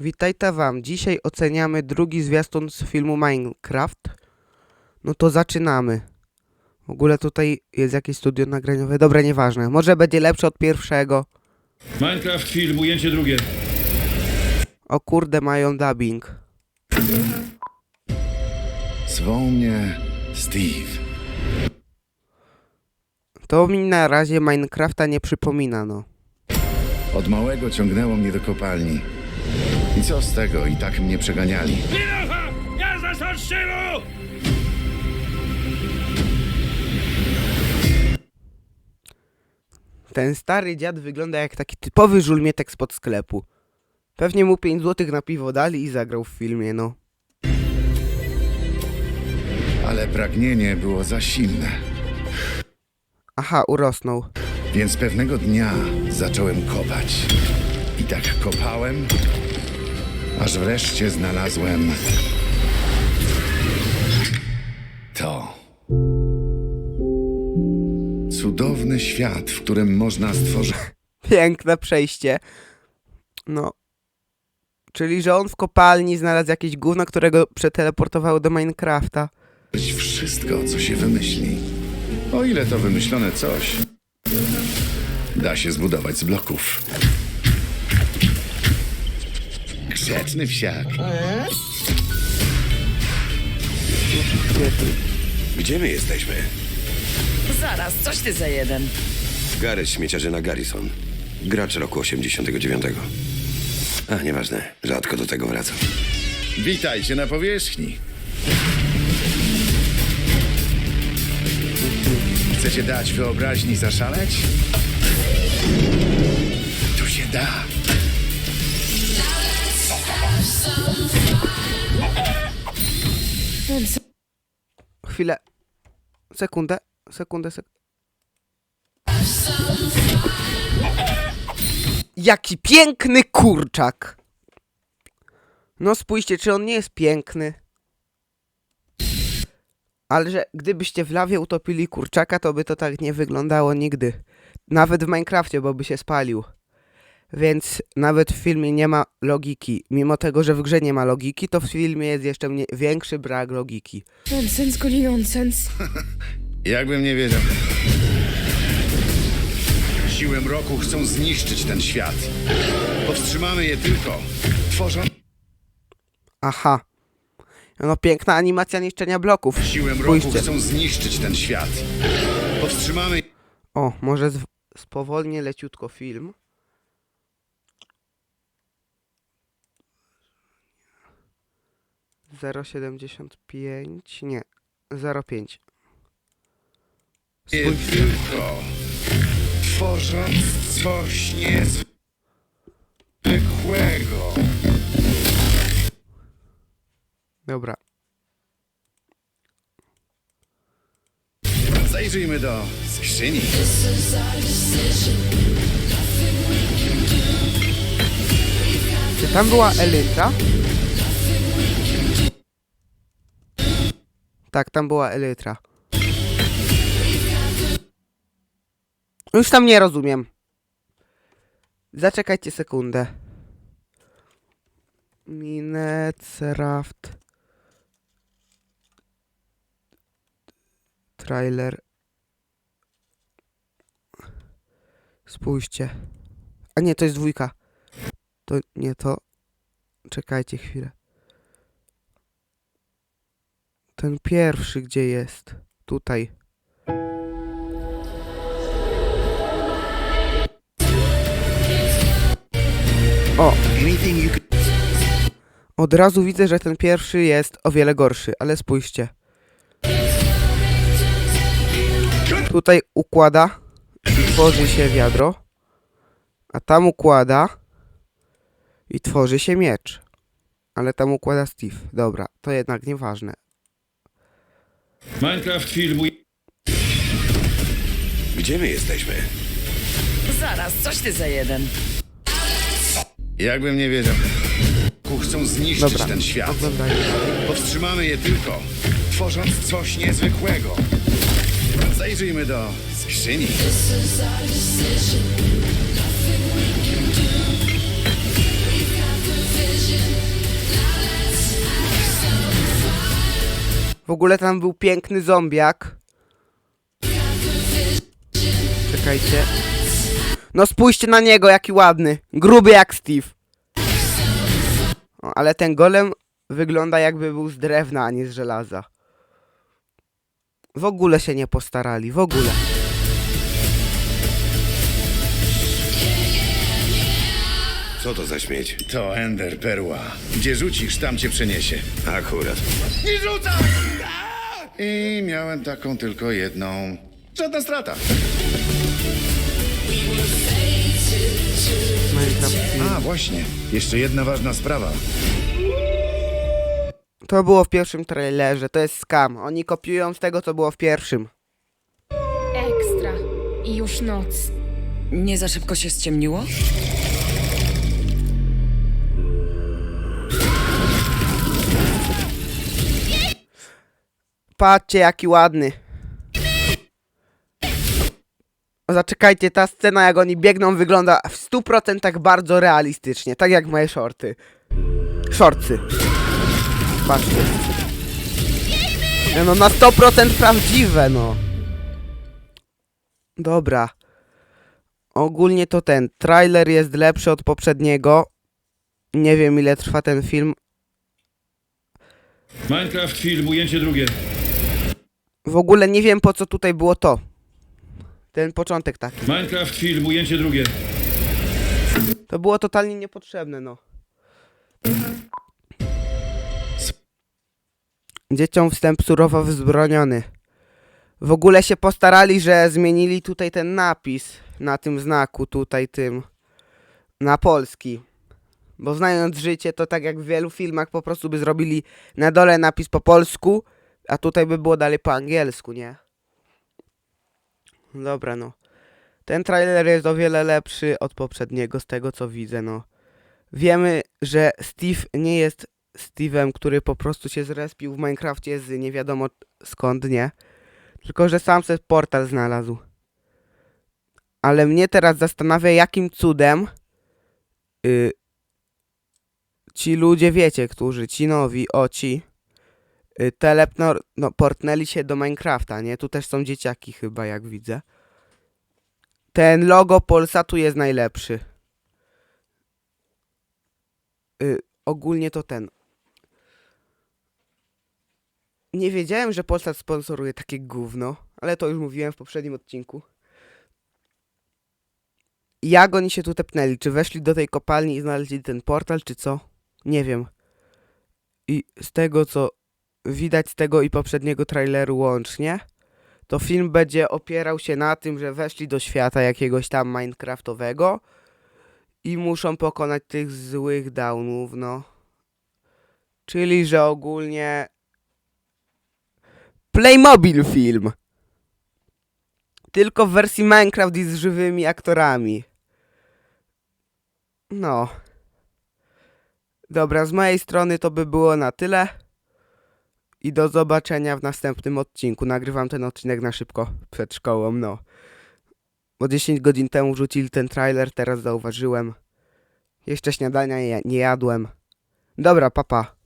Witajcie wam. Dzisiaj oceniamy drugi zwiastun z filmu Minecraft. No to zaczynamy. W ogóle tutaj jest jakieś studio nagraniowe. Dobra, nieważne. Może będzie lepsze od pierwszego. Minecraft film, ujęcie drugie. O kurde, mają dubbing. Zwą mnie Steve. To mi na razie Minecrafta nie przypomina, no. Od małego ciągnęło mnie do kopalni. I co z tego? I tak mnie przeganiali. Pilocha! Ja zastrzelu! Ten stary dziad wygląda jak taki typowy żulmietek spod sklepu. Pewnie mu 5 złotych na piwo dali i zagrał w filmie, no. Ale pragnienie było za silne. Aha, urosnął. Więc pewnego dnia zacząłem kopać. I tak kopałem, aż wreszcie znalazłem to. Cudowny świat, w którym można stworzyć Piękne przejście. No. Czyli, że on w kopalni znalazł jakieś gówno, którego przeteleportowało do Minecrafta. wszystko, co się wymyśli. O ile to wymyślone coś da się zbudować z bloków. Grzeczny wsiak. Gdzie my jesteśmy? Zaraz, coś ty za jeden. Gareth śmieciarzyna Garrison. Gracz roku 89. A, nieważne. Rzadko do tego wracam. Witajcie na powierzchni. Chcecie dać wyobraźni zaszaleć? Tu się da. Chwilę. Sekundę. Sekundę, sek... Jaki piękny kurczak! No spójrzcie, czy on nie jest piękny? Ale że gdybyście w lawie utopili kurczaka, to by to tak nie wyglądało nigdy. Nawet w Minecrafcie, bo by się spalił. Więc nawet w filmie nie ma logiki. Mimo tego, że w grze nie ma logiki, to w filmie jest jeszcze mnie większy brak logiki. Nonsens, goli nonsens. Jakbym nie wiedział. Siły mroku chcą zniszczyć ten świat. Powstrzymamy je tylko, tworząc Aha. No piękna animacja niszczenia bloków. Siły mroku Spójrzcie. chcą zniszczyć ten świat. Powstrzymamy. O, może z- spowolnię leciutko film. Zero siedemdziesiąt pięć, nie, zero pięć. Je Spójrzcie. tylko, tworząc coś niezwykłego. Dobra. Zajrzyjmy do skrzyni. Czy tam była Elytra? Tak, tam była Elytra. Już tam nie rozumiem. Zaczekajcie sekundę. Minecraft. Trailer. Spójrzcie. A nie, to jest dwójka. To nie to. Czekajcie chwilę. Ten pierwszy gdzie jest? Tutaj. O! Od razu widzę, że ten pierwszy jest o wiele gorszy, ale spójrzcie. Tutaj układa tworzy się wiadro, a tam układa i tworzy się miecz. Ale tam układa Steve. Dobra, to jednak nieważne. Minecraft film, uj... Gdzie my jesteśmy? Zaraz, coś ty za jeden. Jakbym nie wiedział. Chcą zniszczyć Dobra, ten świat. Powstrzymamy je tylko, tworząc coś niezwykłego. Zajrzyjmy do skrzyni. Ogóle tam był piękny zombiak. Czekajcie. No spójrzcie na niego, jaki ładny. Gruby jak Steve. O, ale ten golem wygląda jakby był z drewna, a nie z żelaza. W ogóle się nie postarali, w ogóle. Co to za śmieć? To Ender Perła. Gdzie rzucisz, tam cię przeniesie. Akurat. Nie rzucam! I miałem taką tylko jedną. Żadna strata. Minecraft film. A, właśnie. Jeszcze jedna ważna sprawa. To było w pierwszym trailerze, to jest scam. Oni kopiują z tego, co było w pierwszym. Ekstra. I już noc. Nie za szybko się ściemniło? Patrzcie, jaki ładny. Zaczekajcie, ta scena, jak oni biegną, wygląda w 100% bardzo realistycznie, tak jak moje shorty. Shortsy. Patrzcie. No, na 100% prawdziwe, no. Dobra. Ogólnie to ten trailer jest lepszy od poprzedniego. Nie wiem, ile trwa ten film. Minecraft film, ujęcie drugie. W ogóle nie wiem, po co tutaj było to. Ten początek taki. Minecraft film, ujęcie drugie. To było totalnie niepotrzebne, no. Dzieciom wstęp surowo wzbroniony. W ogóle się postarali, że zmienili tutaj ten napis na tym znaku, tutaj tym, na polski. Bo znając życie, to tak jak w wielu filmach po prostu by zrobili na dole napis po polsku, a tutaj by było dalej po angielsku, nie? Dobra, no. Ten trailer jest o wiele lepszy od poprzedniego, z tego co widzę, no. Wiemy, że Steve nie jest Steve'em, który po prostu się zrespił w Minecrafcie z nie wiadomo skąd, nie? Tylko, że sam sobie portal znalazł. Ale mnie teraz zastanawia, jakim cudem y, ci ludzie, wiecie, którzy, ci nowi, o ci, y, telepnor, no, portnęli się do Minecrafta, nie? Tu też są dzieciaki chyba, jak widzę. Ten logo Polsatu jest najlepszy. Y, ogólnie to ten. Nie wiedziałem, że Polsat sponsoruje takie gówno, ale to już mówiłem w poprzednim odcinku. Jak oni się tu tepnęli? Czy weszli do tej kopalni i znaleźli ten portal, czy co? Nie wiem. I z tego, co widać z tego i poprzedniego traileru łącznie, to film będzie opierał się na tym, że weszli do świata jakiegoś tam Minecraftowego i muszą pokonać tych złych downów, no. Czyli, że ogólnie Playmobil film. Tylko w wersji Minecraft i z żywymi aktorami. No. Dobra, z mojej strony to by było na tyle. I do zobaczenia w następnym odcinku. Nagrywam ten odcinek na szybko przed szkołą, no. Bo 10 godzin temu wrzucili ten trailer, teraz zauważyłem. Jeszcze śniadania nie, jadłem. Dobra, papa.